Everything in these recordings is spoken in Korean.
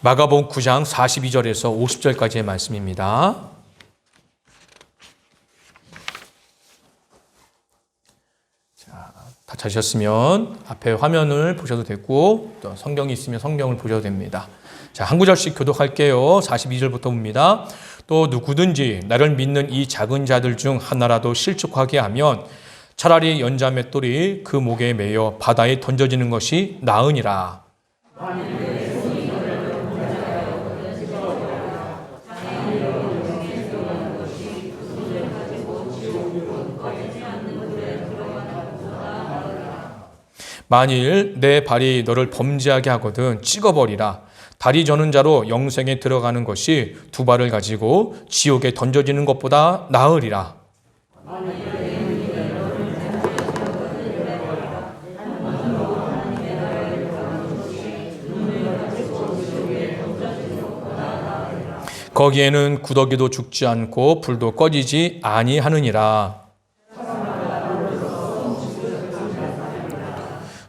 마가복음 9장 42절에서 50절까지의 말씀입니다. 자, 다 찾으셨으면 앞에 화면을 보셔도 되고 또 성경이 있으면 성경을 보셔도 됩니다. 자, 한 구절씩 교독할게요. 42절부터 봅니다. 또 누구든지 나를 믿는 이 작은 자들 중 하나라도 실족하게 하면 차라리 연자 맷돌이 그 목에 매여 바다에 던져지는 것이 나으니라. 만일 내 발이 너를 범죄하게 하거든 찍어버리라. 다리 저는 자로 영생에 들어가는 것이 두 발을 가지고 지옥에 던져지는 것보다 나으리라. 거기에는 구더기도 죽지 않고 불도 꺼지지 아니하느니라.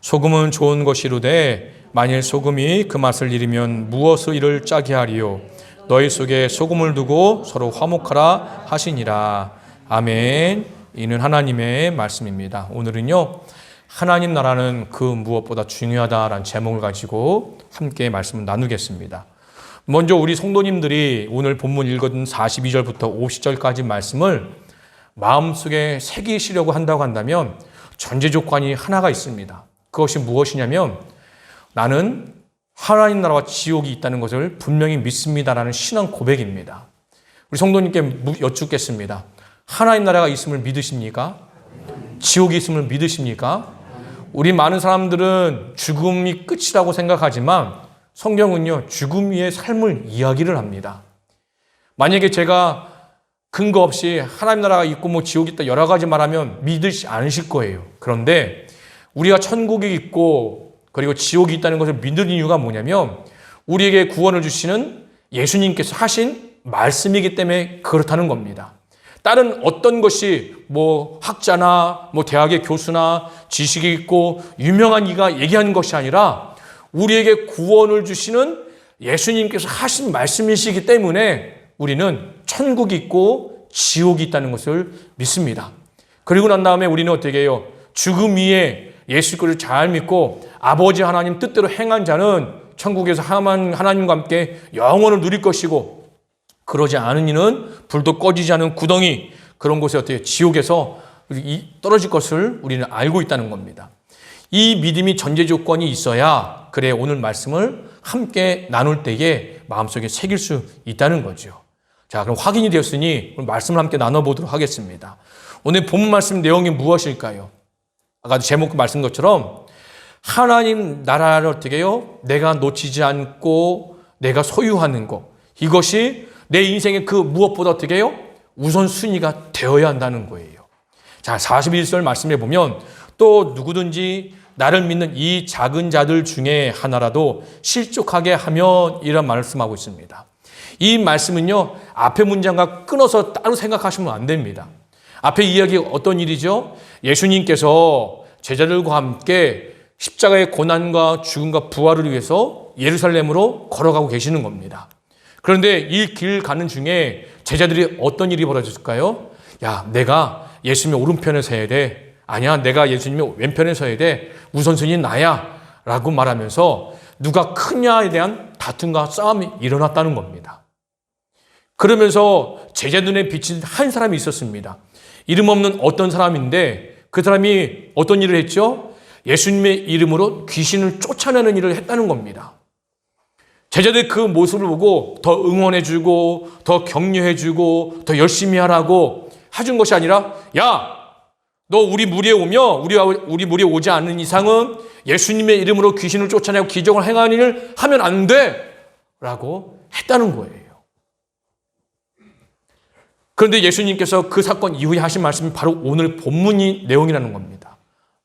소금은 좋은 것이로되 만일 소금이 그 맛을 잃으면 무엇을 이를 짜게 하리요? 너희 속에 소금을 두고 서로 화목하라 하시니라. 아멘. 이는 하나님의 말씀입니다. 오늘은요 하나님 나라는 그 무엇보다 중요하다라는 제목을 가지고 함께 말씀을 나누겠습니다. 먼저 우리 성도님들이 오늘 본문 읽은 42절부터 50절까지 말씀을 마음속에 새기시려고 한다고 한다면 전제 조건이 하나가 있습니다 그것이 무엇이냐면 나는 하나님 나라와 지옥이 있다는 것을 분명히 믿습니다라는 신앙 고백입니다. 우리 성도님께 여쭙겠습니다. 하나님 나라가 있음을 믿으십니까? 지옥이 있음을 믿으십니까? 우리 많은 사람들은 죽음이 끝이라고 생각하지만 성경은요, 죽음 위의 삶을 이야기를 합니다. 만약에 제가 근거 없이 하나님 나라가 있고 뭐 지옥이 있다 여러 가지 말하면 믿으시 않으실 거예요. 그런데 우리가 천국이 있고 그리고 지옥이 있다는 것을 믿는 이유가 뭐냐면 우리에게 구원을 주시는 예수님께서 하신 말씀이기 때문에 그렇다는 겁니다. 다른 어떤 것이 뭐 학자나 뭐 대학의 교수나 지식이 있고 유명한 이가 얘기하는 것이 아니라 우리에게 구원을 주시는 예수님께서 하신 말씀이시기 때문에 우리는 천국이 있고 지옥이 있다는 것을 믿습니다. 그리고 난 다음에 우리는 어떻게 해요? 죽음 위에 예수 그리스도를 잘 믿고 아버지 하나님 뜻대로 행한 자는 천국에서 하나님과 함께 영원을 누릴 것이고 그러지 않은 이는 불도 꺼지지 않은 구덩이 그런 곳에 어떻게 지옥에서 떨어질 것을 우리는 알고 있다는 겁니다. 이 믿음이 전제 조건이 있어야 그래 오늘 말씀을 함께 나눌 때에 마음속에 새길 수 있다는 거죠. 자, 그럼 확인이 되었으니 말씀을 함께 나눠보도록 하겠습니다. 오늘 본 말씀 내용이 무엇일까요? 아까 제목 말씀 것처럼 하나님 나라를 어떻게 해요? 내가 놓치지 않고 내가 소유하는 것. 이것이 내 인생의 그 무엇보다 어떻게 해요? 우선순위가 되어야 한다는 거예요. 자, 41절 말씀해 보면 또 누구든지 나를 믿는 이 작은 자들 중에 하나라도 실족하게 하면 이런 말씀하고 있습니다. 이 말씀은요, 앞에 문장과 끊어서 따로 생각하시면 안 됩니다. 앞에 이야기 어떤 일이죠? 예수님께서 제자들과 함께 십자가의 고난과 죽음과 부활을 위해서 예루살렘으로 걸어가고 계시는 겁니다. 그런데 이 길 가는 중에 제자들이 어떤 일이 벌어졌을까요? 야, 내가 예수님의 오른편에 서야 돼. 아니야, 내가 예수님의 왼편에 서야 돼. 우선순위 나야. 라고 말하면서 누가 크냐에 대한 다툼과 싸움이 일어났다는 겁니다. 그러면서 제자 눈에 비친 한 사람이 있었습니다. 이름 없는 어떤 사람인데 그 사람이 어떤 일을 했죠? 예수님의 이름으로 귀신을 쫓아내는 일을 했다는 겁니다. 제자들 그 모습을 보고 더 응원해주고, 더 격려해주고, 더 열심히 하라고 해준 것이 아니라, 야, 너 우리 무리에 오며, 우리, 우리 무리에 오지 않는 이상은 예수님의 이름으로 귀신을 쫓아내고 기적을 행하는 일을 하면 안 돼! 라고 했다는 거예요. 그런데 예수님께서 그 사건 이후에 하신 말씀이 바로 오늘 본문이 내용이라는 겁니다.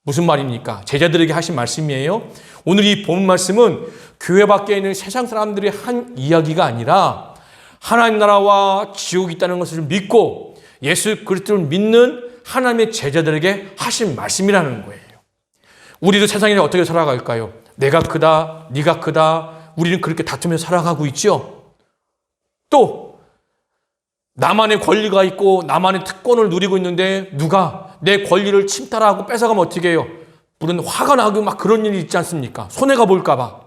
무슨 말입니까? 제자들에게 하신 말씀이에요. 오늘 이 본 말씀은 교회 밖에 있는 세상 사람들이 한 이야기가 아니라 하나님 나라와 지옥이 있다는 것을 믿고 예수 그리스도를 믿는 하나님의 제자들에게 하신 말씀이라는 거예요. 우리도 세상에 어떻게 살아갈까요? 내가 크다, 네가 크다, 우리는 그렇게 다투며 살아가고 있죠. 또 나만의 권리가 있고 나만의 특권을 누리고 있는데 누가 내 권리를 침탈하고 뺏어가면 어떻게 해요? 물론 화가 나고 막 그런 일이 있지 않습니까? 손해가 볼까봐.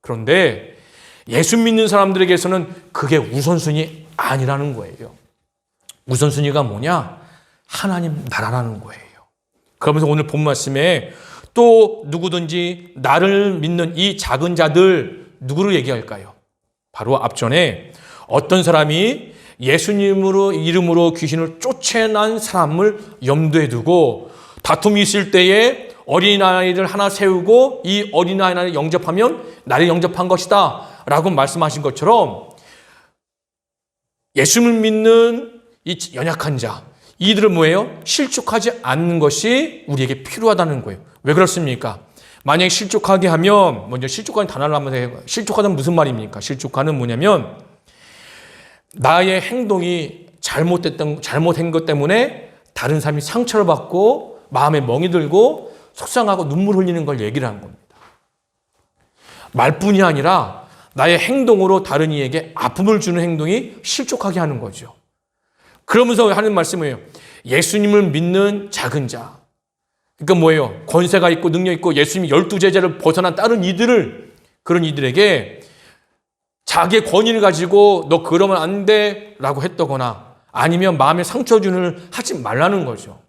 그런데 예수 믿는 사람들에게서는 그게 우선순위 아니라는 거예요. 우선순위가 뭐냐? 하나님 나라라는 거예요. 그러면서 오늘 본 말씀에 또 누구든지 나를 믿는 이 작은 자들 누구를 얘기할까요? 바로 앞전에 어떤 사람이 예수님으로 이름으로 귀신을 쫓아난 사람을 염두에 두고 다툼이 있을 때에 어린아이를 하나 세우고 이 어린아이를 영접하면 나를 영접한 것이다 라고 말씀하신 것처럼 예수를 믿는 이 연약한 자 이들은 뭐예요? 실족하지 않는 것이 우리에게 필요하다는 거예요. 왜 그렇습니까? 만약에 실족하게 하면 먼저 실족하는 단어를 한번 해요. 실족하는 무슨 말입니까? 실족하는 뭐냐면 나의 행동이 잘못됐던 잘못한 것 때문에 다른 사람이 상처를 받고 마음에 멍이 들고 속상하고 눈물 흘리는 걸 얘기를 한 겁니다. 말뿐이 아니라 나의 행동으로 다른 이에게 아픔을 주는 행동이 실족하게 하는 거죠. 그러면서 하는 말씀이에요. 예수님을 믿는 작은 자. 그러니까 뭐예요? 권세가 있고 능력 있고 예수님 열두 제자를 벗어난 다른 이들을 그런 이들에게 자기의 권위를 가지고 너 그러면 안 돼 라고 했다거나 아니면 마음에 상처 주는 하지 말라는 거죠.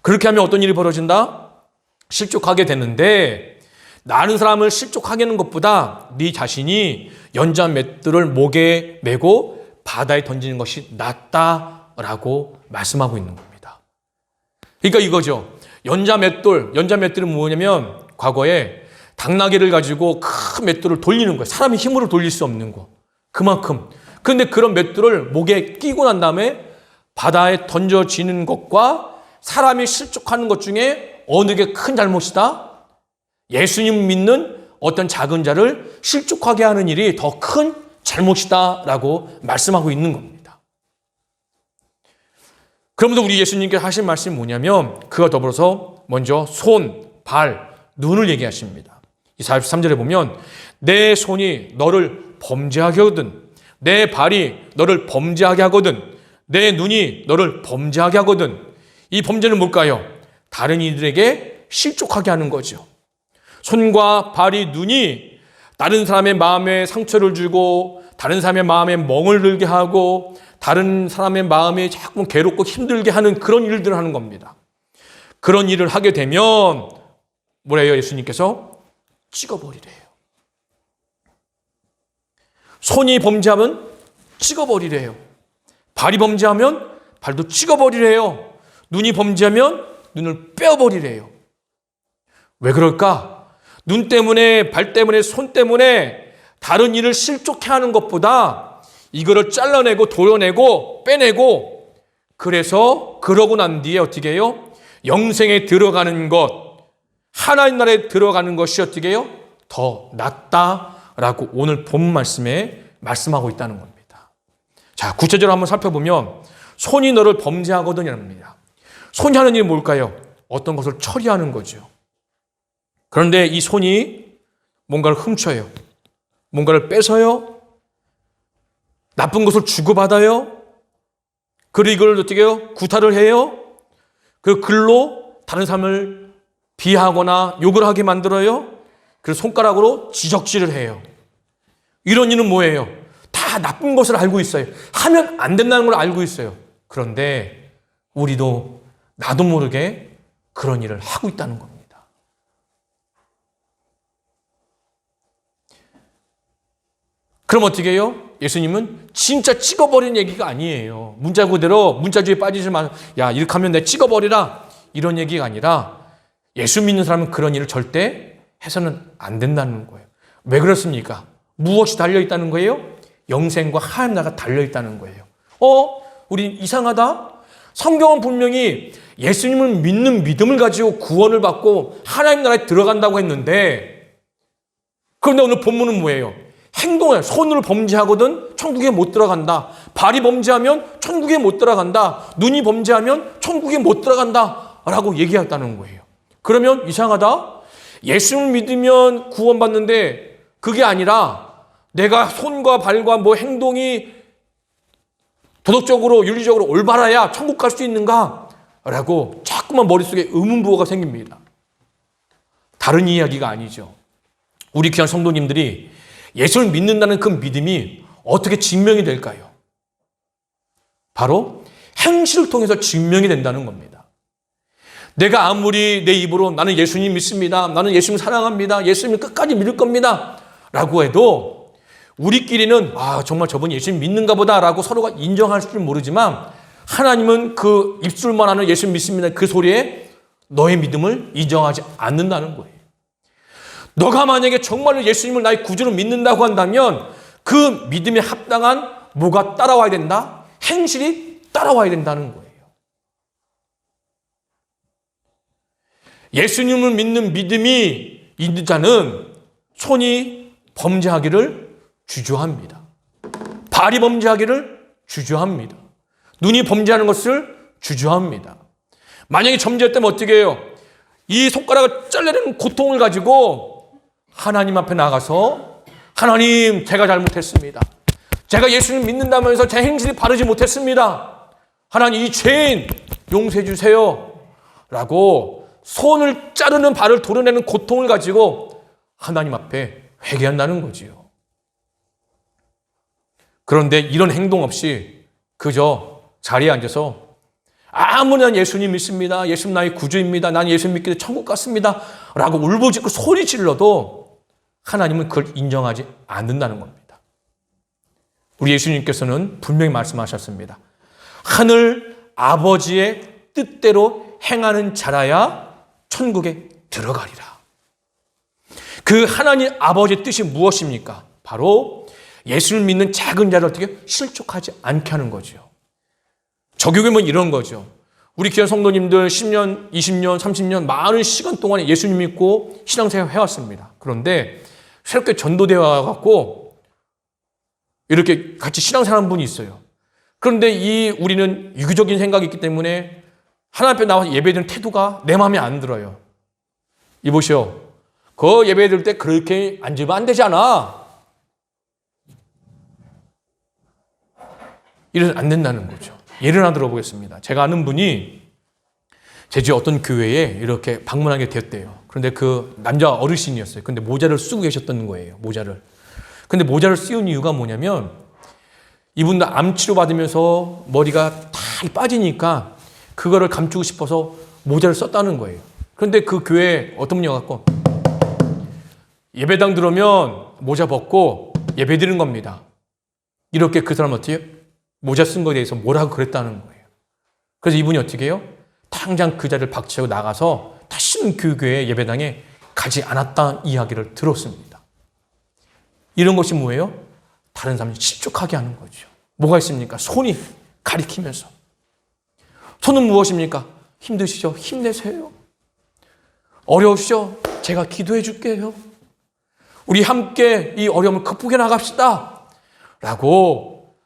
그렇게 하면 어떤 일이 벌어진다? 실족하게 되는데 나는 사람을 실족하게 하는 것보다 네 자신이 연자 맷돌을 목에 메고 바다에 던지는 것이 낫다라고 말씀하고 있는 겁니다. 그러니까 이거죠. 연자 맷돌, 연자 맷돌은 뭐냐면 과거에 당나귀를 가지고 큰 맷돌을 돌리는 거예요. 사람이 힘으로 돌릴 수 없는 거. 그만큼. 근데 그런 맷돌을 목에 끼고 난 다음에 바다에 던져지는 것과 사람이 실족하는 것 중에 어느 게 큰 잘못이다? 예수님 믿는 어떤 작은 자를 실족하게 하는 일이 더 큰 잘못이다라고 말씀하고 있는 겁니다. 그러면서 우리 예수님께서 하신 말씀이 뭐냐면 그와 더불어서 먼저 손, 발, 눈을 얘기하십니다. 이 43절에 보면 내 손이 너를 범죄하게 하거든 내 발이 너를 범죄하게 하거든 내 눈이 너를 범죄하게 하거든 이 범죄는 뭘까요? 다른 이들에게 실족하게 하는 거죠. 손과 발이 눈이 다른 사람의 마음에 상처를 주고 다른 사람의 마음에 멍을 들게 하고 다른 사람의 마음에 자꾸 괴롭고 힘들게 하는 그런 일들을 하는 겁니다. 그런 일을 하게 되면 뭐래요? 예수님께서 찍어버리래요. 손이 범죄하면 찍어버리래요. 발이 범죄하면 발도 찍어버리래요. 눈이 범죄하면 눈을 빼어버리래요. 왜 그럴까? 눈 때문에, 발 때문에, 손 때문에 다른 일을 실족해 하는 것보다 이거를 잘라내고 도려내고 빼내고 그래서 그러고 난 뒤에 어떻게 해요? 영생에 들어가는 것, 하나님 나라에 들어가는 것이 어떻게 해요? 더 낫다라고 오늘 본 말씀에 말씀하고 있다는 겁니다. 자, 구체적으로 한번 살펴보면 손이 너를 범죄하거든이랍니다. 손이 하는 일이 뭘까요? 어떤 것을 처리하는 거죠. 그런데 이 손이 뭔가를 훔쳐요. 뭔가를 뺏어요. 나쁜 것을 주고받아요. 그리고 이걸 어떻게 해요? 구타를 해요. 그 글로 다른 사람을 비하거나 욕을 하게 만들어요. 그래서 손가락으로 지적질을 해요. 이런 일은 뭐예요? 다 나쁜 것을 알고 있어요. 하면 안 된다는 걸 알고 있어요. 그런데 우리도 나도 모르게 그런 일을 하고 있다는 겁니다. 그럼 어떻게 해요? 예수님은 진짜 찍어버린 얘기가 아니에요. 문자 그대로 문자주의에 빠지지 마. 야, 이렇게 하면 내 찍어버리라. 이런 얘기가 아니라 예수 믿는 사람은 그런 일을 절대 해서는 안 된다는 거예요. 왜 그렇습니까? 무엇이 달려 있다는 거예요? 영생과 하나님 나라가 달려 있다는 거예요. 어? 우리 이상하다? 성경은 분명히 예수님을 믿는 믿음을 가지고 구원을 받고 하나님 나라에 들어간다고 했는데 그런데 오늘 본문은 뭐예요? 행동을 손으로 범죄하거든 천국에 못 들어간다. 발이 범죄하면 천국에 못 들어간다. 눈이 범죄하면 천국에 못 들어간다라고 얘기했다는 거예요. 그러면 이상하다. 예수를 믿으면 구원받는데 그게 아니라 내가 손과 발과 뭐 행동이 도덕적으로 윤리적으로 올바라야 천국 갈 수 있는가? 라고 자꾸만 머릿속에 의문부호가 생깁니다. 다른 이야기가 아니죠. 우리 귀한 성도님들이 예수를 믿는다는 그 믿음이 어떻게 증명이 될까요? 바로 행실을 통해서 증명이 된다는 겁니다. 내가 아무리 내 입으로 나는 예수님 믿습니다. 나는 예수님 사랑합니다. 예수님 끝까지 믿을 겁니다. 라고 해도 우리끼리는 아, 정말 저분이 예수님 믿는가 보다라고 서로가 인정할 줄 모르지만 하나님은 그 입술만 하는 예수님 믿습니다. 그 소리에 너의 믿음을 인정하지 않는다는 거예요. 너가 만약에 정말로 예수님을 나의 구주로 믿는다고 한다면 그 믿음에 합당한 뭐가 따라와야 된다? 행실이 따라와야 된다는 거예요. 예수님을 믿는 믿음이 있는 자는 손이 범죄하기를 주저합니다. 발이 범죄하기를 주저합니다. 눈이 범죄하는 것을 주저합니다. 만약에 점지했다면 어떻게 해요? 이 손가락을 잘라내는 고통을 가지고 하나님 앞에 나가서 하나님 제가 잘못했습니다. 제가 예수님 믿는다면서 제 행실이 바르지 못했습니다. 하나님 이 죄인 용서해 주세요. 라고 손을 자르는 발을 도려내는 고통을 가지고 하나님 앞에 회개한다는 거지요. 그런데 이런 행동 없이 그저 자리에 앉아서 아무나 예수님 믿습니다. 예수님 나의 구주입니다. 난 예수님 믿기 때문에 천국 갔습니다. 라고 울부짖고 소리 질러도 하나님은 그걸 인정하지 않는다는 겁니다. 우리 예수님께서는 분명히 말씀하셨습니다. 하늘 아버지의 뜻대로 행하는 자라야 천국에 들어가리라. 그 하나님 아버지의 뜻이 무엇입니까? 바로 예수를 믿는 작은 자를 어떻게 실족하지 않게 하는 거죠. 적용이면 이런 거죠. 우리 귀한 성도님들 10년, 20년, 30년 많은 시간 동안에 예수님 믿고 신앙생활 해왔습니다. 그런데 새롭게 전도되어 갖고 이렇게 같이 신앙생활 한 분이 있어요. 그런데 이 우리는 유교적인 생각이 있기 때문에 하나님 앞에 나와서 예배드리는 태도가 내 마음에 안 들어요. 이보시오. 그 예배 드릴 때 그렇게 앉으면 안 되잖아. 이래서 안 된다는 거죠. 예를 하나 들어보겠습니다. 제가 아는 분이 제주 어떤 교회에 이렇게 방문하게 되었대요. 그런데 그 남자 어르신이었어요. 근데 모자를 쓰고 계셨던 거예요. 모자를. 근데 모자를 씌운 이유가 뭐냐면 이분도 암 치료 받으면서 머리가 다 빠지니까 그거를 감추고 싶어서 모자를 썼다는 거예요. 그런데 그 교회 어떤 분이 와갖고 예배당 들어오면 모자 벗고 예배 드리는 겁니다. 이렇게 그 사람 어떻게 모자 쓴 거에 대해서 뭐라고 그랬다는 거예요. 그래서 이분이 어떻게 해요? 당장 그 자리를 박치고 나가서 다시는 그 교회 예배당에 가지 않았다는 이야기를 들었습니다. 이런 것이 뭐예요? 다른 사람을 실족하게 하는 거죠. 뭐가 있습니까? 손이 가리키면서. 손은 무엇입니까? 힘드시죠? 힘내세요. 어려우시죠? 제가 기도해 줄게요. 우리 함께 이 어려움을 극복해 나갑시다. 라고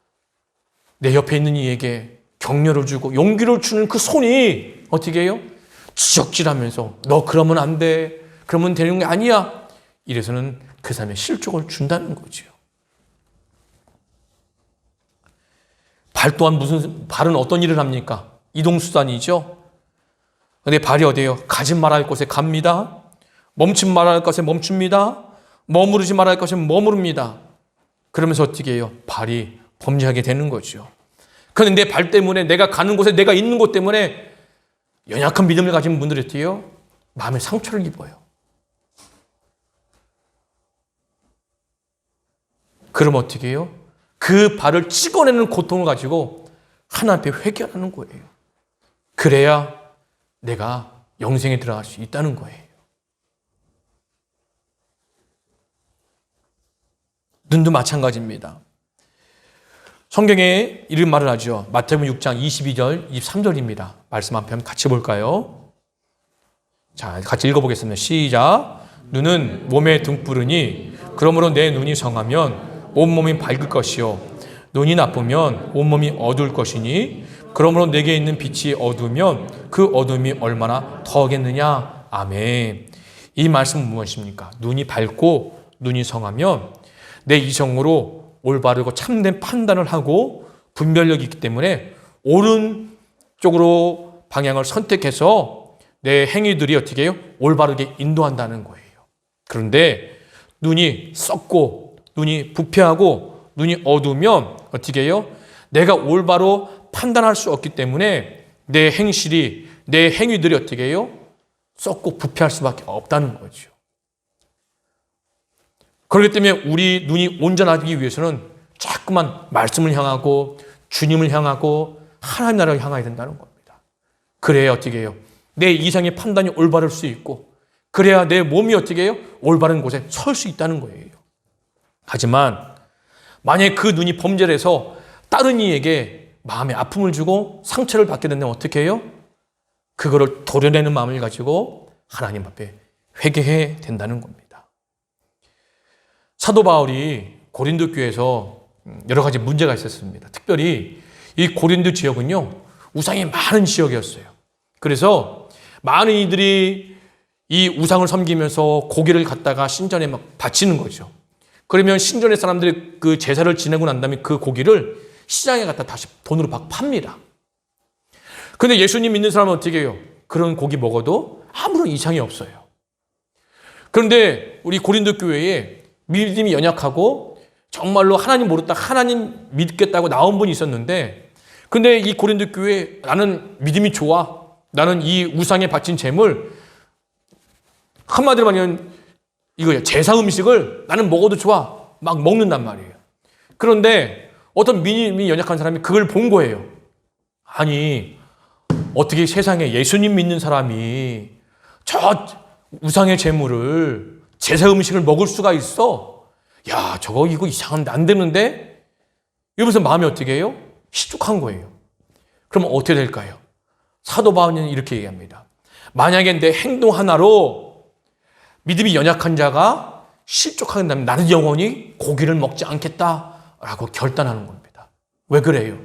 내 옆에 있는 이에게 격려를 주고 용기를 주는 그 손이 어떻게 해요? 지적질하면서 너 그러면 안 돼. 그러면 되는 게 아니야. 이래서는 그 사람의 실족을 준다는 거죠. 발 또한 무슨 발은 어떤 일을 합니까? 이동수단이죠. 근데 발이 어디에요? 가지 말아야 할 곳에 갑니다. 멈춤 말아야 할 곳에 멈춥니다. 머무르지 말아야 할 곳에 머무릅니다. 그러면서 어떻게 해요? 발이 범죄하게 되는 거죠. 그런데 내 발 때문에 내가 가는 곳에 내가 있는 곳 때문에 연약한 믿음을 가진 분들이 해요? 마음에 상처를 입어요. 그럼 어떻게 해요? 그 발을 찍어내는 고통을 가지고 하나님 앞에 회개하는 거예요. 그래야 내가 영생에 들어갈 수 있다는 거예요. 눈도 마찬가지입니다. 성경에 이런 말을 하죠. 마태복음 6장 22절, 23절입니다. 말씀 앞에 한번 같이 볼까요? 자, 같이 읽어보겠습니다. 시작. 눈은 몸의 등불이니 그러므로 내 눈이 성하면 온몸이 밝을 것이요 눈이 나쁘면 온몸이 어두울 것이니 그러므로 내게 있는 빛이 어두우면 그 어둠이 얼마나 더하겠느냐 아멘 이 말씀은 무엇입니까? 눈이 밝고 눈이 성하면 내 이성으로 올바르고 참된 판단을 하고 분별력이 있기 때문에 옳은 쪽으로 방향을 선택해서 내 행위들이 어떻게 해요? 올바르게 인도한다는 거예요. 그런데 눈이 썩고 눈이 부패하고 눈이 어두우면 어떻게 해요? 내가 올바로 판단할 수 없기 때문에 내 행실이 내 행위들이 어떻게 해요? 썩고 부패할 수밖에 없다는 거죠. 그렇기 때문에 우리 눈이 온전하기 위해서는 자꾸만 말씀을 향하고 주님을 향하고 하나님 나라를 향해야 된다는 겁니다. 그래야 어떻게 해요? 내 이상의 판단이 올바를 수 있고 그래야 내 몸이 어떻게 해요? 올바른 곳에 설 수 있다는 거예요. 하지만 만약에 그 눈이 범죄를 해서 다른 이에게 마음에 아픔을 주고 상처를 받게 된다면 어떻게 해요? 그거를 도려내는 마음을 가지고 하나님 앞에 회개해야 된다는 겁니다. 사도 바울이 고린도 교회에서 여러 가지 문제가 있었습니다. 특별히 이 고린도 지역은요, 우상이 많은 지역이었어요. 그래서 많은 이들이 이 우상을 섬기면서 고기를 갖다가 신전에 막 바치는 거죠. 그러면 신전의 사람들이 그 제사를 지내고 난 다음에 그 고기를 시장에 갖다 다시 돈으로 막 팝니다. 근데 예수님 믿는 사람은 어떻게 해요? 그런 고기 먹어도 아무런 이상이 없어요. 그런데 우리 고린도 교회에 믿음이 연약하고 정말로 하나님 모르다 하나님 믿겠다고 나온 분이 있었는데 근데 이 고린도 교회 나는 믿음이 좋아. 나는 이 우상에 바친 재물 한마디로 말하면 이거야. 제사 음식을 나는 먹어도 좋아. 막 먹는단 말이에요. 그런데 어떤 믿음이 연약한 사람이 그걸 본 거예요. 아니, 어떻게 세상에 예수님 믿는 사람이 저 우상의 재물을 제사 음식을 먹을 수가 있어? 야, 저거 이거 이상한데 안 되는데? 이러면서 마음이 어떻게 해요? 시축한 거예요. 그러면 어떻게 될까요? 사도 바울은 이렇게 얘기합니다. 만약에 내 행동 하나로 믿음이 연약한 자가 실족하게 되면 나는 영원히 고기를 먹지 않겠다라고 결단하는 겁니다. 왜 그래요?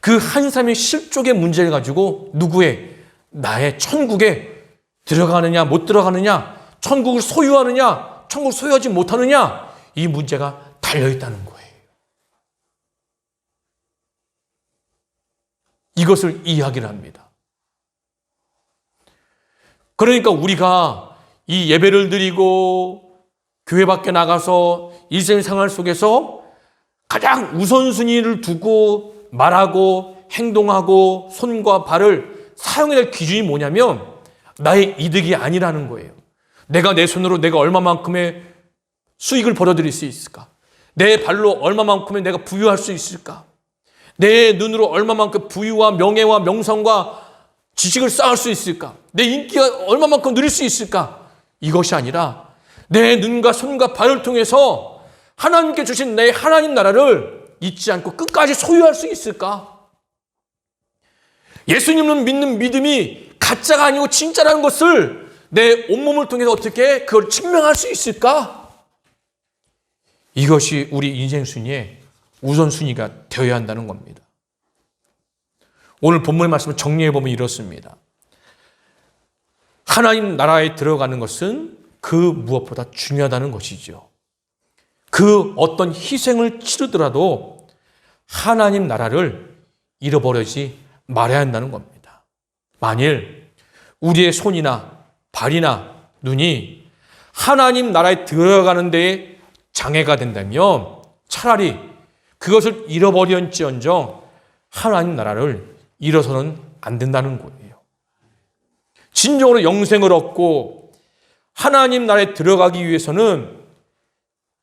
그한 사람의 실족의 문제를 가지고 누구의 나의 천국에 들어가느냐 못 들어가느냐 천국을 소유하느냐 천국을 소유하지 못하느냐 이 문제가 달려 있다는 거예요. 이것을 이야기를 합니다. 그러니까 우리가 이 예배를 드리고 교회 밖에 나가서 일생 생활 속에서 가장 우선순위를 두고 말하고 행동하고 손과 발을 사용해야 될 기준이 뭐냐면 나의 이득이 아니라는 거예요. 내가 내 손으로 내가 얼마만큼의 수익을 벌어들일 수 있을까? 내 발로 얼마만큼의 내가 부유할 수 있을까? 내 눈으로 얼마만큼 부유와 명예와 명성과 지식을 쌓을 수 있을까? 내 인기가 얼마만큼 누릴 수 있을까? 이것이 아니라 내 눈과 손과 발을 통해서 하나님께 주신 내 하나님 나라를 잊지 않고 끝까지 소유할 수 있을까? 예수님을 믿는 믿음이 가짜가 아니고 진짜라는 것을 내 온몸을 통해서 어떻게 그걸 증명할 수 있을까? 이것이 우리 인생 순위의 우선순위가 되어야 한다는 겁니다. 오늘 본문의 말씀을 정리해 보면 이렇습니다. 하나님 나라에 들어가는 것은 그 무엇보다 중요하다는 것이죠. 그 어떤 희생을 치르더라도 하나님 나라를 잃어버리지 말아야 한다는 겁니다. 만일 우리의 손이나 발이나 눈이 하나님 나라에 들어가는 데에 장애가 된다면 차라리 그것을 잃어버렸지언정 하나님 나라를 잃어서는 안 된다는 거예요. 진정으로 영생을 얻고 하나님 나라에 들어가기 위해서는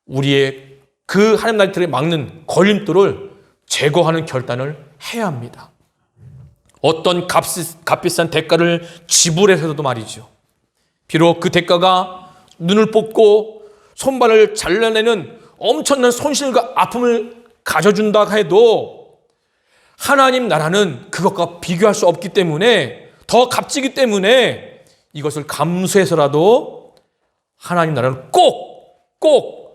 우리의 그 하나님 나라에 들어 막는 걸림돌을 제거하는 결단을 해야 합니다. 어떤 값, 값비싼 대가를 지불해서도 말이죠. 비록 그 대가가 눈을 뽑고 손발을 잘라내는 엄청난 손실과 아픔을 가져준다 해도 하나님 나라는 그것과 비교할 수 없기 때문에 더 값지기 때문에 이것을 감수해서라도 하나님 나라를 꼭, 꼭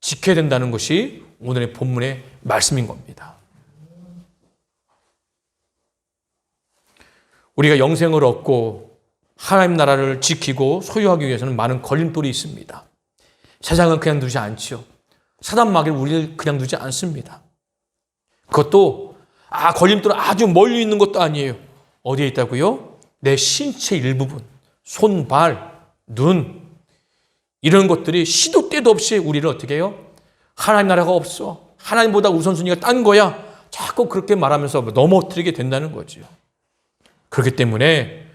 지켜야 된다는 것이 오늘의 본문의 말씀인 겁니다. 우리가 영생을 얻고 하나님 나라를 지키고 소유하기 위해서는 많은 걸림돌이 있습니다. 세상은 그냥 두지 않지요. 사단 마귀는 우리를 그냥 두지 않습니다. 그것도 아 걸림돌은 아주 멀리 있는 것도 아니에요. 어디에 있다고요? 내 신체 일부분, 손, 발, 눈 이런 것들이 시도 때도 없이 우리를 어떻게 해요? 하나님 나라가 없어. 하나님보다 우선순위가 딴 거야. 자꾸 그렇게 말하면서 넘어뜨리게 된다는 거지요. 그렇기 때문에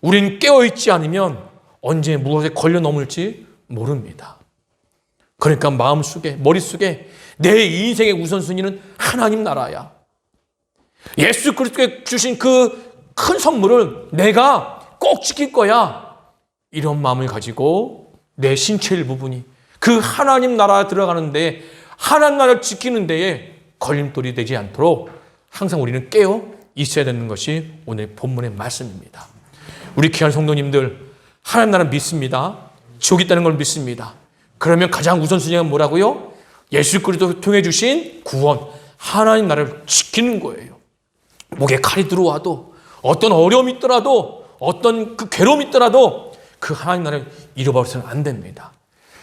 우리는 깨어있지 않으면 언제 무엇에 걸려 넘을지 모릅니다. 그러니까 마음속에, 머릿속에 내 인생의 우선순위는 하나님 나라야. 예수 그리스도께 주신 그 큰 선물을 내가 꼭 지킬 거야. 이런 마음을 가지고 내 신체 일부분이 그 하나님 나라에 들어가는데 하나님 나라를 지키는 데에 걸림돌이 되지 않도록 항상 우리는 깨어 있어야 되는 것이 오늘 본문의 말씀입니다. 우리 귀한 성도님들 하나님 나라 믿습니다. 지옥 있다는 걸 믿습니다. 그러면 가장 우선순위가 뭐라고요? 예수 그리스도 통해 주신 구원, 하나님 나라를 지키는 거예요. 목에 칼이 들어와도 어떤 어려움이 있더라도 어떤 그 괴로움이 있더라도 그 하나님 나라를 잃어버려서는 안 됩니다.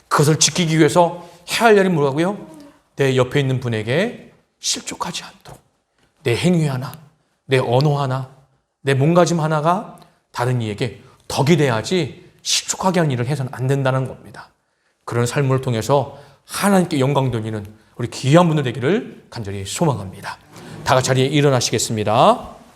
그것을 지키기 위해서 해야 할 일이 뭐라고요? 내 옆에 있는 분에게 실족하지 않도록 내 행위 하나, 내 언어 하나, 내 몸가짐 하나가 다른 이에게 덕이 돼야지 실족하게 하는 일을 해서는 안 된다는 겁니다. 그런 삶을 통해서 하나님께 영광 돌리는 우리 귀한 분들 되기를 간절히 소망합니다. 다 같이 자리에 일어나시겠습니다.